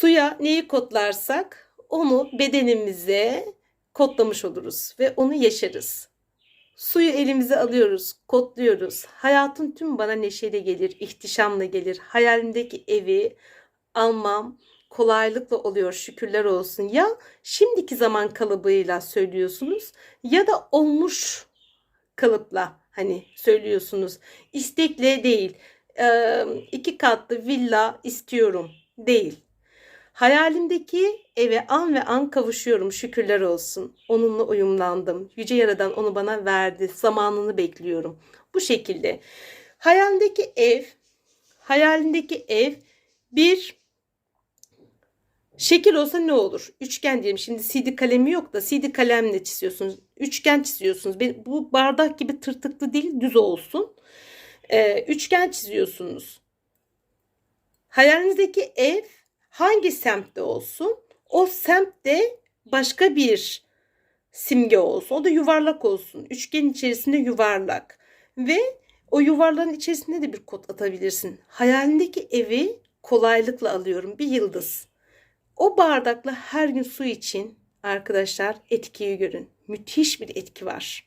Suya neyi kodlarsak onu bedenimize kodlamış oluruz ve onu yaşarız. Suyu elimize alıyoruz, kodluyoruz. Hayatın tüm bana neşeyle gelir, ihtişamla gelir. Hayalimdeki evi almam kolaylıkla oluyor şükürler olsun. Ya şimdiki zaman kalıbıyla söylüyorsunuz ya da olmuş kalıpla hani söylüyorsunuz. İstekle değil. İki katlı villa istiyorum değil. Hayalimdeki eve an ve an kavuşuyorum şükürler olsun. Onunla uyumlandım. Yüce Yaradan onu bana verdi. Zamanını bekliyorum. Bu şekilde. Hayalimdeki ev, hayalindeki ev bir şekil olsa ne olur? Üçgen diyelim. Şimdi CD kalemi yok da CD kalemle çiziyorsunuz. Üçgen çiziyorsunuz. Bu bardak gibi tırtıklı değil, düz olsun. Ee, üçgen çiziyorsunuz. Hayalinizdeki ev hangi semtte olsun? O semtte başka bir simge olsun. O da yuvarlak olsun. Üçgen içerisinde yuvarlak. Ve o yuvarlağın içerisinde de bir kod atabilirsin. Hayalindeki evi kolaylıkla alıyorum. Bir yıldız. O bardakla her gün su için arkadaşlar etkiyi görün. Müthiş bir etki var.